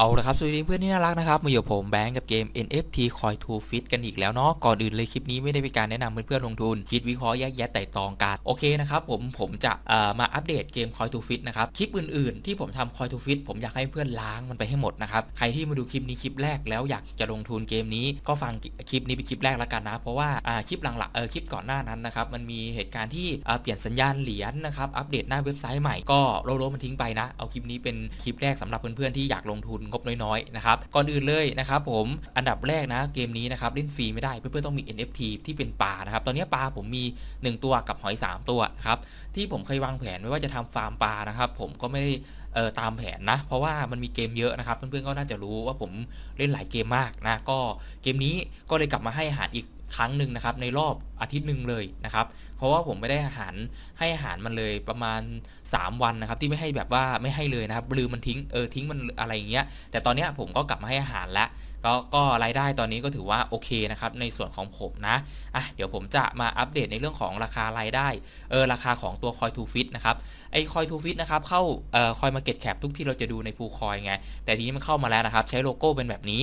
เอาละครับสวัสดีเพื่อนที่น่ารักนะครับมาอยู่กับผมแบงก์กับเกม NFT Coin to Fit กันอีกแล้วเนาะก่อนอื่นเลยคลิปนี้ไม่ได้เป็นการแนะนำเพื่อนๆลงทุน คิดวิเคราะห์แยกแยะไต่ตองกันโอเคนะครับผมผมจะมาอัปเดตเกม Coin to Fit นะครับคลิปอื่นๆ ที่ผมทำ Coin to Fit ผมอยากให้เพื่อนล้างมันไปให้หมดนะครับใครที่มาดูคลิปนี้คลิปแรกแล้วอยากจะลงทุนเกมนี้ก็ฟังคลิปนี้เป็นคลิปแรกแล้วกันนะ เพราะว่าคลิปหลังๆเออคลิปก่อนหน้านั้นนะครับมันมีเหตุการณ์ที่เปลี่ยนสัญญาณเหรียญนะครับอัปเดตหน้าเว็บไซต์ใหม่ก็โลโลมันทิ้งไปนะเอาคลิปนี้เป็นคลิปแรกสำหรับเพื่อนๆที่อยากลงทุนงบน้อยๆนะครับก่อนอื่นเลยนะครับผมอันดับแรกนะเกมนี้นะครับเล่นฟรีไม่ได้เพื่อนๆต้องมี NFT ที่เป็นปลานะครับตอนนี้ปลาผมมี 1 ตัวกับหอย 3 ตัวครับที่ผมเคยวางแผนไว้ว่าจะทำฟาร์มปลานะครับผมก็ไม่ได้เอ่อตามแผนนะ เพราะว่ามันมีเกมเยอะนะครับ เพื่อนๆก็น่าจะรู้ว่าผมเล่นหลายเกมมากนะก็เกมนี้ก็เลยกลับมาให้อาหารอีกครั้งหนึ่งนะครับในรอบ อาทิตย์หนึ่งเลยนะครับ เพราะว่าผมไม่ได้อาหารให้อาหารมันเลยประมาณ 3 วันนะครับ ที่ไม่ให้แบบว่าไม่ให้เลยนะครับลืมมันทิ้งเออทิ้งมันอะไรอย่างเงี้ยแต่ตอนนี้ผมก็กลับมาให้อาหารแล้วก็ก็รายได้ตอนนี้ก็ถือว่าโอเคนะครับในส่วนของผมนะอะเดี๋ยวผมจะมาอัปเดตในเรื่องของราคารายได้เออราคาของตัว Coin to Fit นะครับไอ้ Coin to Fit นะครับเข้าเอ่อ Coin Market Cap ทุกที่เราจะดูใน Pool Coin ไง แต่ทีนี้มันเข้ามาแล้วนะครับ ใช้โลโก้เป็นแบบนี้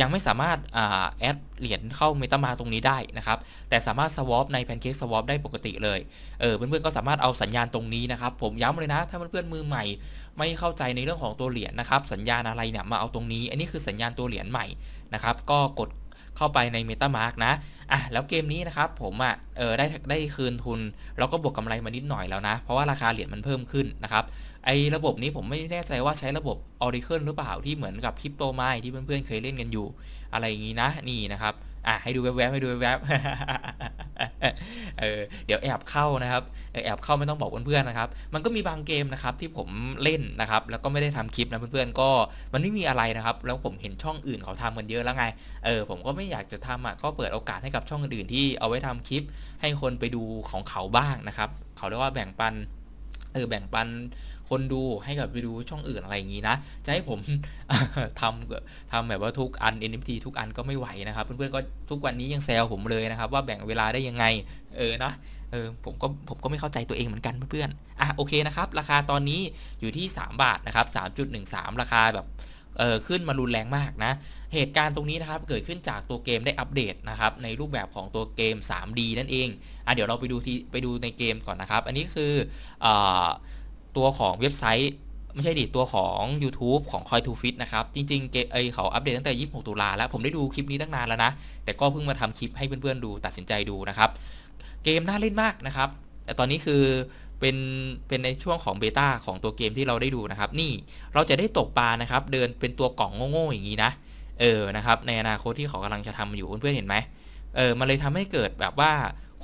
ยังไม่สามารถอ่าแอดเหรียญเข้า MetaMask ตรงนี้ได้นะครับแต่สามารถ swap ใน Pancake swap ได้ปกติเลย เออเพื่อนๆก็สามารถเอาสัญญาณตรงนี้นะครับ ผมย้ำเลยนะ ถ้าเพื่อนๆมือใหม่ ไม่เข้าใจในเรื่องของตัวเหรียญนะครับ สัญญาณอะไรเนี่ยมาเอาตรงนี้ อันนี้คือสัญญาณตัวเหรียญใหม่นะครับ ก็กดเข้าไปใน MetaMask นะ อะ แล้วเกมนี้นะครับผมอะ เออได้ได้คืนทุน แล้วก็บวกกำไรมานิดหน่อยแล้วนะ เพราะว่าราคาเหรียญมันเพิ่มขึ้นนะครับ ไอ้ระบบนี้ผมไม่แน่ใจว่าใช้ระบบ Oracle หรือเปล่าที่เหมือนกับคริปโตไมที่เพื่อนๆเคยเล่นกันอยู่ อะไรอย่างนี้นะนี่นะครับอะให้ดูแวบๆให้ดูแวบๆเออเดี๋ยวแอบเข้านะครับแอบเข้าไม่ต้องบอกเพื่อนๆนะครับ มันก็มีบางเกมนะครับที่ผมเล่นนะครับ แล้วก็ไม่ได้ทำคลิปนะเพื่อนๆก็มันไม่มีอะไรนะครับ แล้วผมเห็นช่องอื่นเขาทำกันเยอะแล้วไงเออผมก็ไม่อยากจะทำอะก็เปิดโอกาสให้กับช่องอื่นที่เอาไว้ทำคลิป ให้คนไปดูของเขาบ้างนะครับ เขาเรียกว่าแบ่งปัน เออแบ่งปันคนดูให้กับไปดูช่องอื่นอะไรอย่างนี้นะ จะให้ผมทำทำแบบว่าทุกอัน NFT ทุกอันก็ไม่ไหวนะครับ เพื่อนๆก็ทุกวันนี้ยังแซวผมเลยนะครับ ว่าแบ่งเวลาได้ยังไง เออนะเออผมก็ผมก็ไม่เข้าใจตัวเองเหมือนกันเพื่อนๆอะโอเคนะครับ ราคาตอนนี้อยู่ที่ 3 บาทนะครับ 3.13 ราคาแบบ เออขึ้นมารุนแรงมากนะ เหตุการณ์ตรงนี้นะครับเกิดขึ้นจากตัวเกมได้อัปเดตนะครับในรูปแบบของตัวเกม 3D นั่นเองอะเดี๋ยวเราไปดูที่ไปดูในเกมก่อนนะครับ อันนี้คือเออตัวของเว็บไซต์ไม่ใช่ดิตัวของ YouTube ของ Coin to Fit นะครับ จริงๆเกมเอเขาอัปเดตตั้งแต่ 26 ตุลาแล้ว ผมได้ดูคลิปนี้ตั้งนานแล้วนะ แต่ก็เพิ่งมาทำคลิปให้เพื่อนๆดูตัดสินใจดูนะครับ เกมน่าเล่นมากนะครับ แต่ตอนนี้คือ เป็นเป็นในช่วงของเบต้าของตัวเกมที่เราได้ดูนะครับ นี่เราจะได้ตกปลานะครับ เดินเป็นตัวกล่องโง่ๆอย่างนี้นะ เออนะครับ ในอนาคตที่เขากำลังจะทำอยู่เพื่อนๆเห็นไหมเออมันเลยทำให้เกิดแบบว่า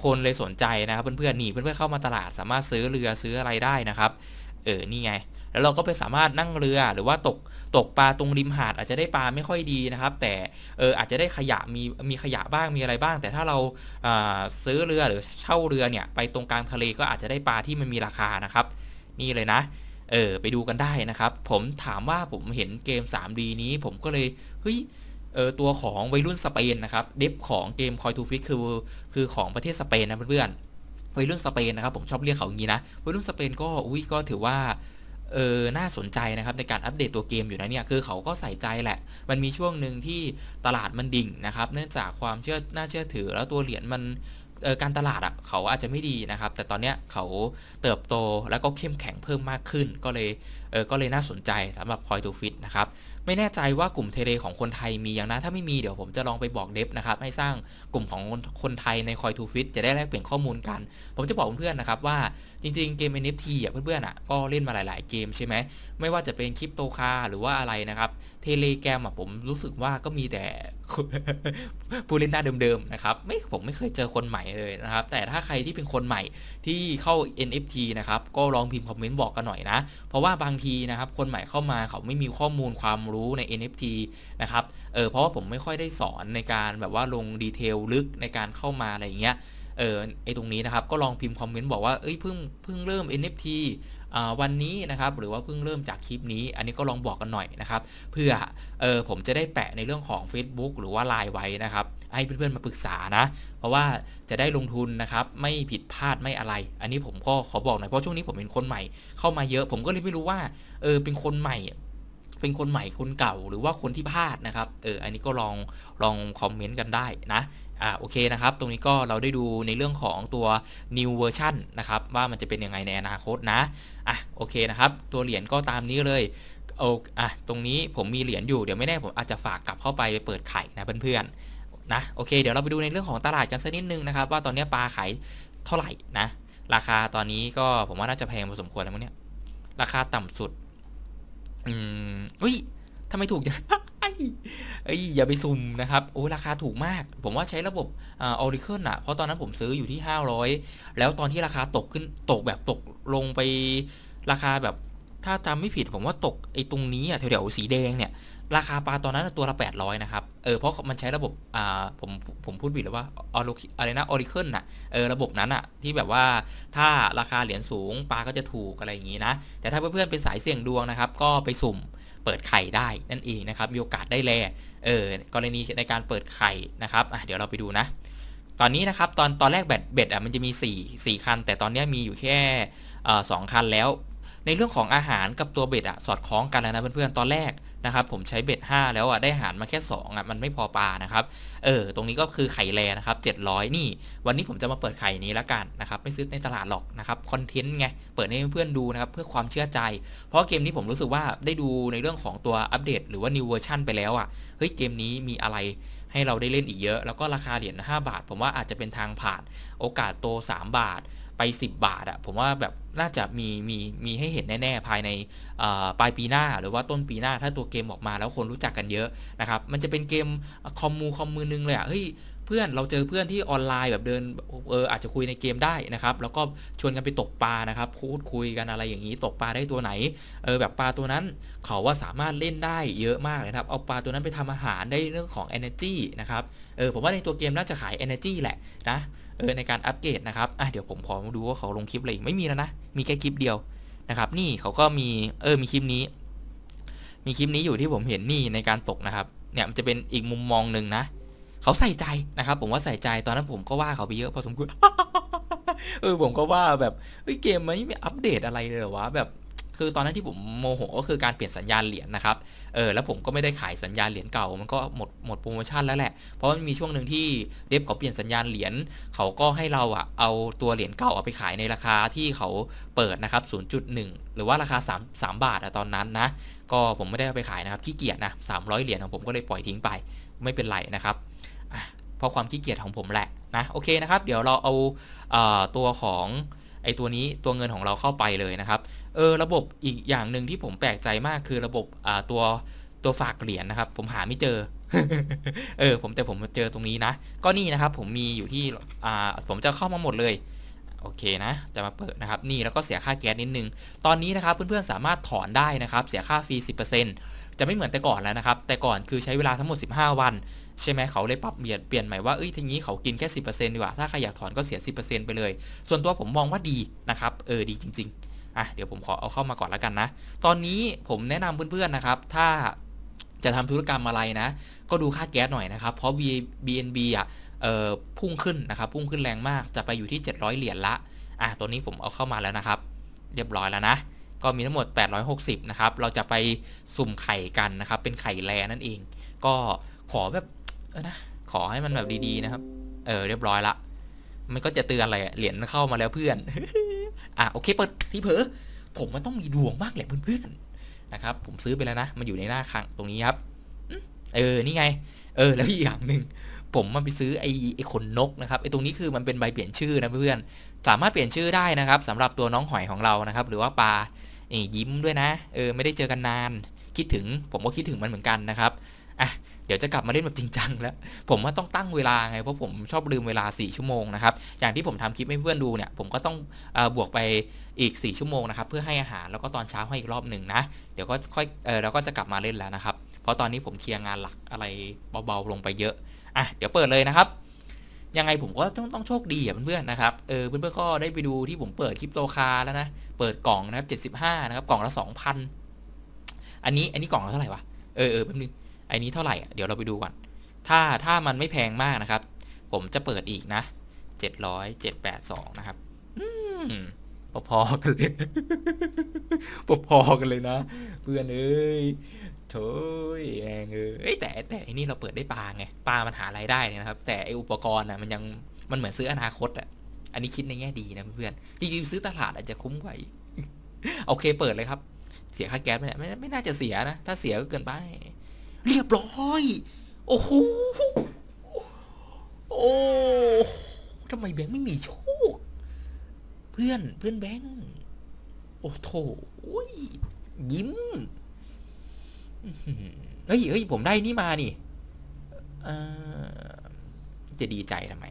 คนเลยสนใจนะครับเพื่อนๆนี่เพื่อนๆเข้ามาตลาดสามารถซื้อเรือซื้ออะไรได้นะครับ เออนี่ไง แล้วเราก็ไปสามารถนั่งเรือหรือว่าตกตกปลาตรงริมหาด อาจจะได้ปลาไม่ค่อยดีนะครับ แต่เอออาจจะได้ขยะมีมีขยะบ้างมีอะไรบ้าง แต่ถ้าเราซื้อเรือหรือเช่าเรือเนี่ยไปตรงกลางทะเลก็อาจจะได้ปลาที่มันมีราคานะครับ นี่เลยนะเออไปดูกันได้นะครับ ผมถามว่าผมเห็นเกม 3D นี้ผมก็เลยเฮ้ยเออตัวของวัยรุ่นสเปนนะครับเดฟของเกม Coin to Fit คือคือของประเทศสเปนนะเพื่อนๆวัยรุ่นสเปนนะครับผมชอบเรียกเขาอย่างนี้นะวัยรุ่นสเปนก็อุ้ยก็ถือว่า เออน่าสนใจนะครับในการอัปเดตตัวเกมอยู่นะเนี่ยคือเขาก็ใส่ใจแหละ มันมีช่วงหนึ่งที่ตลาดมันดิ่งนะครับ เนื่องจากความเชื่อน่าเชื่อถือแล้วตัวเหรียญมัน การตลาดอะเขาอาจจะไม่ดีนะครับ แต่ตอนเนี้ยเขาเติบโตแล้วก็เข้มแข็งเพิ่มมากขึ้น ก็เลยเออก็เลยน่าสนใจสำหรับ Coin to Fit นะครับไม่แน่ใจว่ากลุ่มเทเลของคนไทยมีอย่างนะถ้าไม่มีเดี๋ยวผมจะลองไปบอกเดฟนะครับให้สร้างกลุ่มของคนไทยใน Coin to Fit จะได้แลกเปลี่ยนข้อมูลกัน ผมจะบอกเพื่อนๆนะครับว่าจริงๆเกม NFT อะเพื่อนๆอะก็เล่นมาหลาย ๆ เกมใช่ไหมไม่ว่าจะเป็นคริปโตคาหรือว่าอะไรนะครับเทเลแกรมอะผมรู้สึกว่าก็มีแต่ผู้เล่นหน้าเดิมๆนะครับไม่ผมไม่เคยเจอคนใหม่เลยนะครับ แต่ถ้าใครที่เป็นคนใหม่ที่เข้า NFT นะครับ ก็ลองพิมพ์คอมเมนต์บอกกันหน่อยนะ เพราะว่าบางทีนะครับ คนใหม่เข้ามาเขาไม่มีข้อมูลความรู้ใน NFT นะครับ เออเพราะว่าผมไม่ค่อยได้สอนในการแบบว่าลงดีเทลลึกในการเข้ามาอะไรอย่างเงี้ย เออไอตรงนี้นะครับก็ลองพิมพ์คอมเมนต์บอกว่าเอ้ยเพิ่งเพิ่งเริ่ม NFT วันนี้นะครับหรือว่าเพิ่งเริ่มจากคลิปนี้ อันนี้ก็ลองบอกกันหน่อยนะครับเพื่อเออผมจะได้แปะในเรื่องของ Facebook หรือว่า Line ไว้นะครับให้เพื่อนๆมาปรึกษานะ เพราะว่าจะได้ลงทุนนะครับไม่ผิดพลาดไม่อะไร อันนี้ผมก็ขอบอกหน่อยเพราะช่วงนี้ผมเป็นคนใหม่เข้ามาเยอะ ผมก็เลยไม่รู้ว่าเออเป็นคนใหม่ เป็นคนใหม่คนเก่าหรือว่าคนที่พลาดนะครับเอออันนี้ก็ลองลองคอมเมนต์กันได้นะอ่าโอเคนะครับ ตรงนี้ก็เราได้ดูในเรื่องของตัว new version นะครับ ว่ามันจะเป็นยังไงในอนาคตนะ อะโอเคนะครับ ตัวเหรียญก็ตามนี้เลยโออะตรงนี้ผมมีเหรียญอยู่ เดี๋ยวไม่แน่ผมอาจจะฝากกลับเข้าไปเปิดไข่นะเพื่อนๆนะโอเค เดี๋ยวเราไปดูในเรื่องของตลาดกันสักนิดนึงนะครับ ว่าตอนนี้ปลาขายเท่าไหร่นะ ราคาตอนนี้ก็ผมว่าน่าจะแพงพอสมควรแล้วมั้งเนี่ย ราคาต่ำสุด อืมอุ้ยทำไมถูกจังเอ้ยอย่าไปซุ่มนะครับโอ้ราคาถูกมาก ผมว่าใช้ระบบอออริเคิลอะเพราะตอนนั้นผมซื้ออยู่ที่ 500 แล้วตอนที่ราคาตกขึ้นตกแบบตกลงไปราคาแบบถ้าจำไม่ผิดผมว่าตกไอ้ตรงนี้อะแถวๆสีแดงเนี่ย ราคาปลาตอนนั้นตัวละ800 นะครับ เออ เพราะมันใช้ระบบ อ่า ผม ผมพูดผิดหรือว่าอออะไรนะออริเคิลน่ะ เออ ระบบนั้นอะที่แบบว่าถ้าราคาเหรียญสูงปลาก็จะถูกอะไรอย่างนี้นะ แต่ถ้าเพื่อนๆเป็นสายเสี่ยงดวงนะครับ ก็ไปสุ่มเปิดไข่ได้นั่นเองนะครับ มีโอกาสได้แลเออ กรณีในการเปิดไข่นะครับอะเดี๋ยวเราไปดูนะ ตอนนี้นะครับ ตอน ตอนแรกแบตเบ็ดอะมันจะมี 4 4 คัน แต่ตอนนี้มีอยู่แค่อ่อสองคันแล้ว ในเรื่องของอาหารกับตัวเบ็ดอะสอดคล้องกันแล้วนะเพื่อนๆตอนแรกนะครับผมใช้เบ็ด5 แล้วอะได้อาหารมาแค่2อะมันไม่พอปลานะครับเออตรงนี้ก็คือไข่แลนะครับ700 นี่ วันนี้ผมจะมาเปิดไข่นี้แล้วกันนะครับไม่ซื้อในตลาดหรอกนะครับคอนเทนต์ไงเปิดให้เพื่อนๆดูนะครับเพื่อความเชื่อใจ เพราะเกมนี้ผมรู้สึกว่าได้ดูในเรื่องของตัวอัปเดต หรือว่า new version ไปแล้วอะเฮ้ยเกมนี้มีอะไรให้เราได้เล่นอีกเยอะ แล้วก็ราคาเหรียญ5บาท ผมว่าอาจจะเป็นทางผ่านโอกาสโต 3 บาทไป 10 บาทอะผมว่าแบบ น่าจะมีมีมีให้เห็นแน่ ๆ ภายในปลายปีหน้าหรือว่าต้นปีหน้าถ้าตัวเกมออกมาแล้วคนรู้จักกันเยอะนะครับ มันจะเป็นเกมคอมมูคอมมือนึงเลยอะเฮ้ยเพื่อนเราเจอเพื่อนที่ออนไลน์แบบเดินเอออาจจะคุยในเกมได้นะครับ แล้วก็ชวนกันไปตกปลานะครับพูดคุยกันอะไรอย่างนี้ตกปลาได้ตัวไหนเออแบบปลาตัวนั้นเขาว่าสามารถเล่นได้เยอะมากเลยครับ เอาปลาตัวนั้นไปทำอาหารได้เรื่องของ energy นะครับเออผมว่าในตัวเกมน่าจะขาย energy แหละนะเออในการอัปเกรดนะครับอะเดี๋ยวผมขอดูว่าเขาลงคลิปอะไรอีกไม่มีแล้วนะ มีแค่คลิปเดียวนะครับ นี่เขาก็มีเออมีคลิปนี้ มีคลิปนี้อยู่ที่ผมเห็นนี่ในการตกนะครับ เนี่ยมันจะเป็นอีกมุมมองหนึ่งนะเขาใส่ใจนะครับ ผมว่าใส่ใจตอนนั้นผมก็ว่าเขาไปเยอะพอสมควรเออผมก็ว่าแบบเฮ้ยเกมมันไม่อัปเดตอะไรเลยหรอวะแบบ คือตอนนั้นที่ผมโมโหก็คือการเปลี่ยนสัญญาณเหรียญนะครับ เออแล้วผมก็ไม่ได้ขายสัญญาณเหรียญเก่า มันก็หมดหมดโปรโมชั่นแล้วแหละ เพราะมันมีช่วงหนึ่งที่เดฟเขาเปลี่ยนสัญญาณเหรียญเขาก็ให้เราอะเอาตัวเหรียญเก่าเอาไปขายในราคาที่เขาเปิดนะครับ 0.1 หรือว่าราคา 3 3 บาทอะตอนนั้นนะ ก็ผมไม่ได้เอาไปขายนะครับขี้เกียจนะ300 เหรียญของผมก็เลยปล่อยทิ้งไป ไม่เป็นไรนะครับเพราะความขี้เกียจของผมแหละนะ โอเคนะครับ เดี๋ยวเราเอาเอ่อตัวของ ไอตัวนี้ตัวเงินของเราเข้าไปเลยนะครับ เออระบบอีกอย่างหนึ่งที่ผมแปลกใจมากคือระบบอ่าตัวตัวฝากเหรียญนะครับ ผมหาไม่เจอ เออผมแต่ผมเจอตรงนี้นะ ก็นี่นะครับ ผมมีอยู่ที่อ่าผมจะเข้ามาหมดเลยโอเคนะจะมาเปิดนะครับนี่แล้วก็เสียค่าแก๊สนิดนึง ตอนนี้นะครับเพื่อนๆสามารถถอนได้นะครับ เสียค่าฟรี 10% จะไม่เหมือนแต่ก่อนแล้วนะครับ แต่ก่อนคือใช้เวลาทั้งหมด 15 วัน ใช่ไหมเขาเลยปรับเปลี่ยนเปลี่ยนใหม่ว่าเอ้ยทีนี้เขากินแค่ 10%ดีกว่า ถ้าใครอยากถอนก็เสีย 10%ไปเลย ส่วนตัวผมมองว่าดีนะครับ เออดีจริง ๆ อะเดี๋ยวผมขอเอาเข้ามาก่อนแล้วกันนะ ตอนนี้ผมแนะนำเพื่อนๆนะครับ ถ้าจะทำธุรกรรมอะไรนะ ก็ดูค่าแก๊สหน่อยนะครับ เพราะ BNB อะเอ่อพุ่งขึ้นนะครับ พุ่งขึ้นแรงมาก จะไปอยู่ที่ 700 เหรียญละ อะตัวนี้ผมเอาเข้ามาแล้วนะครับ เรียบร้อยแล้วนะ ก็มีทั้งหมด 860 นะครับ เราจะไปสุ่มไข่กันนะครับ เป็นไข่แลนั่นเอง ก็ขอแบบเออนะ ขอให้มันแบบดีๆนะครับ เออ เรียบร้อยละ มันก็จะเตือนอะไร เหรียญเข้ามาแล้วเพื่อน อะโอเคเปิดที่เผลอผมมันต้องมีดวงมากแหละเพื่อนๆ นะครับ ผมซื้อไปแล้วนะ มันอยู่ในหน้าคังตรงนี้ครับ เออ นี่ไง เออ แล้วอีกอย่างหนึ่งผมมาไปซื้อไอ้ไอ้ขนนกนะครับไอ้ตรงนี้คือมันเป็นใบเปลี่ยนชื่อนะเพื่อนสามารถเปลี่ยนชื่อได้นะครับสำหรับตัวน้องหอยของเรานะครับ หรือว่าปลา ยิ้มด้วยนะ เออไม่ได้เจอกันนาน คิดถึงผมก็คิดถึงมันเหมือนกันนะครับอะเดี๋ยวจะกลับมาเล่นแบบจริงจังแล้ว ผมว่าต้องตั้งเวลาไงเพราะผมชอบลืมเวลา 4 ชั่วโมงนะครับอย่างที่ผมทำคลิปให้เพื่อนดูเนี่ยผมก็ต้องอบวกไปอีก 4 ชั่วโมงนะครับเพื่อให้อาหารแล้วก็ตอนเช้าให้อีกรอบหนึ่งนะเดี๋ยวก็ค่อยเออเราก็จะกลับมาเล่นแล้วนะครับ เพราะตอนนี้ผมเคลียร์งานหลักอะไรเบาๆลงไปเยอะอะเดี๋ยวเปิดเลยนะครับ ยังไงผมก็ต้องต้องโชคดีอะเพื่อนๆนะครับเออเพื่อนๆก็ได้ไปดูที่ผมเปิดคลิปโตคาแล้วนะ เปิดกล่องนะครับ75นะครับกล่องละ2,000 อันนี้อันนี้กล่องละเท่าไหร่วะเออเออแป๊บนึงอันนี้เท่าไหร่อะเดี๋ยวเราไปดูก่อนถ้าถ้ามันไม่แพงมากนะครับ ผมจะเปิดอีกนะ700 782นะครับ อืม พอๆกันเลยพอๆกันเลยนะ เพื่อนเอ้ยโถยแองเอ้ยแต่แต่อันนี้เราเปิดได้ปลาไงปลามันหารายได้เนี่ยนะครับ แต่ไออุปกรณ์อะมันยังมันเหมือนซื้ออนาคตอะอันนี้คิดในแง่ดีนะเพื่อนจริงๆซื้อตลาดอาจจะคุ้มกว่าโอเคเปิดเลยครับ เสียค่าแก๊สไหมเนี่ยไม่ไม่น่าจะเสียนะ ถ้าเสียก็เกินไป เรียบร้อย โอ้โหโอ้ทำไมแบงค์ไม่มีโชค เพื่อนเพื่อนแบงค์โอ้โถยิ้มเฮ้ยเฮ้ยผมได้นี่มานี่จะดีใจทำไม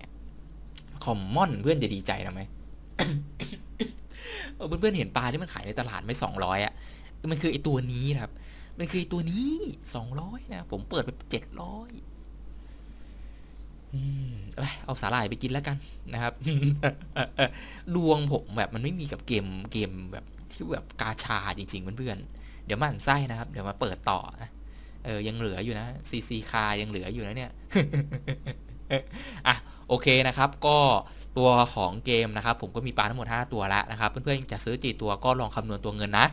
คอมมอนเพื่อนจะดีใจทำไมเออเพื่อนๆเห็นปลาที่มันขายในตลาดไม่สองร้อยอะ มันคือไอตัวนี้ครับ มันคือไอตัวนี้สองร้อยนะ ผมเปิดไปเจ็ดร้อย เอาสาหร่ายไปกินแล้วกันนะครับ ดวงผมแบบมันไม่มีกับเกมเกมแบบที่แบบกาชาจริงๆเพื่อนๆเดี๋ยวมันไส้นะครับ เดี๋ยวมาเปิดต่อนะเออยังเหลืออยู่นะซีซีคายังเหลืออยู่นะเนี่ยอะโอเคนะครับ ก็ตัวของเกมนะครับ ผมก็มีปลาทั้งหมด 5 ตัวแล้วนะครับ เพื่อนๆจะซื้อจีตัวก็ลองคำนวณตัวเงินนะ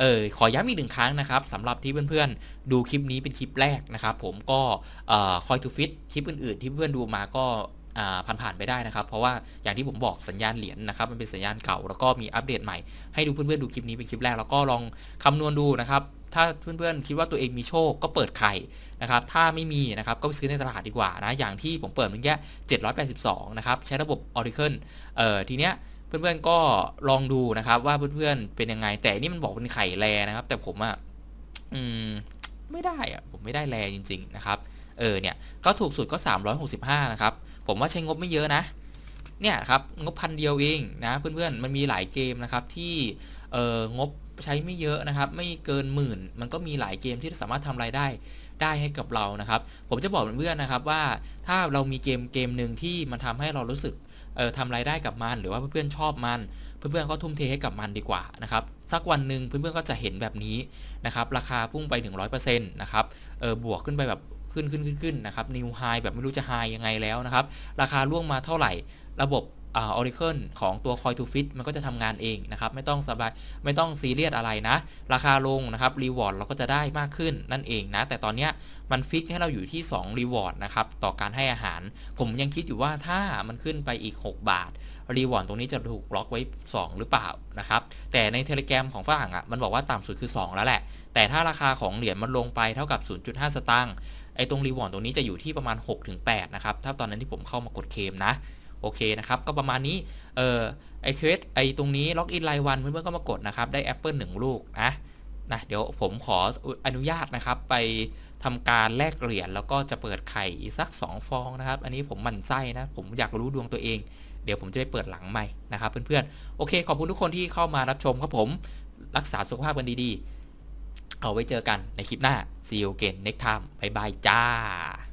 เออขอย้ำอีกหนึ่งครั้งนะครับสำหรับที่เพื่อนๆดูคลิปนี้เป็นคลิปแรกนะครับ ผมก็คอยทูฟิตคลิปอื่นๆ ที่เพื่อนดูมาก็ผ่านๆไปได้นะครับ เพราะว่าอย่างที่ผมบอกสัญญาณเหรียญนะครับ มันเป็นสัญญาณเก่าแล้วก็มีอัปเดตใหม่ให้ดูเพื่อนๆดูคลิปนี้เป็นคลิปแรก แล้วก็ลองคำนวณดูนะครับ ถ้าเพื่อนๆคิดว่าตัวเองมีโชคก็เปิดไข่นะครับ ถ้าไม่มีนะครับก็ไปซื้อในตลาดดีกว่านะอย่างที่ผมเปิดเมื่อกี้782 นะครับใช้ระบบ Oracle เอ่อทีเนี้ย เพื่อนๆก็ลองดูนะครับ ว่าเพื่อนๆเป็นยังไง แต่นี่มันบอกเป็นไข่แรนะครับ แต่ผมอะอืมไม่ได้อะผมไม่ได้แรจริง ๆ นะครับ เออเนี่ยก็ถูกสุดก็ 365 นะครับ ผมว่าใช้งบไม่เยอะนะเนี่ยครับงบพันเดียวเองนะเพื่อนๆมันมีหลายเกมนะครับที่เอองบใช้ไม่เยอะนะครับ ไม่เกินหมื่น มันก็มีหลายเกมที่สามารถทำรายได้ได้ให้กับเรานะครับ ผมจะบอกเพื่อนๆนะครับว่าถ้าเรามีเกมเกมหนึ่งที่มันทำให้เรารู้สึก เออทำรายได้กับมัน หรือว่าเพื่อนๆชอบมัน เพื่อนๆก็ทุ่มเทให้กับมันดีกว่านะครับสักวันหนึ่งเพื่อนๆก็จะเห็นแบบนี้นะครับราคาพุ่งไป 100%นะครับเออบวกขึ้นไปแบบขึ้นขึ้นขึ้นขึ้นนะครับนิวไฮแบบไม่รู้จะไฮยังไงแล้วนะครับราคาล่วงมาเท่าไหร่ ระบบ ออริเคิลของตัว Coin to Fit มันก็จะทำงานเองนะครับ ไม่ต้องสบายไม่ต้องซีเรียสอะไรนะ ราคาลงนะครับรีวอร์ดเราก็จะได้มากขึ้นนั่นเองนะ แต่ตอนนี้มันฟิกให้เราอยู่ที่2รีวอร์ดนะครับ ต่อการให้อาหาร ผมยังคิดอยู่ว่าถ้ามันขึ้นไปอีก 6 บาทรีวอร์ดตรงนี้จะถูกล็อกไว้ 2 หรือเปล่านะครับ แต่ในเทเล gram ของฝรั่งอะมันบอกว่าต่ำสุดคือ 2 แล้วแหละ แต่ถ้าราคาของเหรียญมันลงไปเท่ากับ 0.5 สตางค์ไอ้ตรงรีวอร์ดตรงนี้จะอยู่ที่ประมาณ 6-8นะครับถ้าตอนนั้นที่ผมเข้ามากดเคมนะ โอเคนะครับ ก็ประมาณนี้ เออไอเควสไอตรงนี้ล็อกอินรายวันเพื่อนๆก็มากดนะครับ ได้ Apple 1 ลูกนะนะ เดี๋ยวผมขออนุญาตนะครับ ไปทำการแลกเหรียญแล้วก็จะเปิดไข่อีกสัก 2 ฟองนะครับ อันนี้ผมหมั่นไส้นะ ผมอยากรู้ดวงตัวเอง เดี๋ยวผมจะไปเปิดหลังใหม่นะครับเพื่อนๆ โอเค ขอบคุณทุกคนที่เข้ามารับชมครับผม รักษาสุขภาพกันดีๆ เอาไว้เจอกันในคลิปหน้า see you again next time บายบายจ้า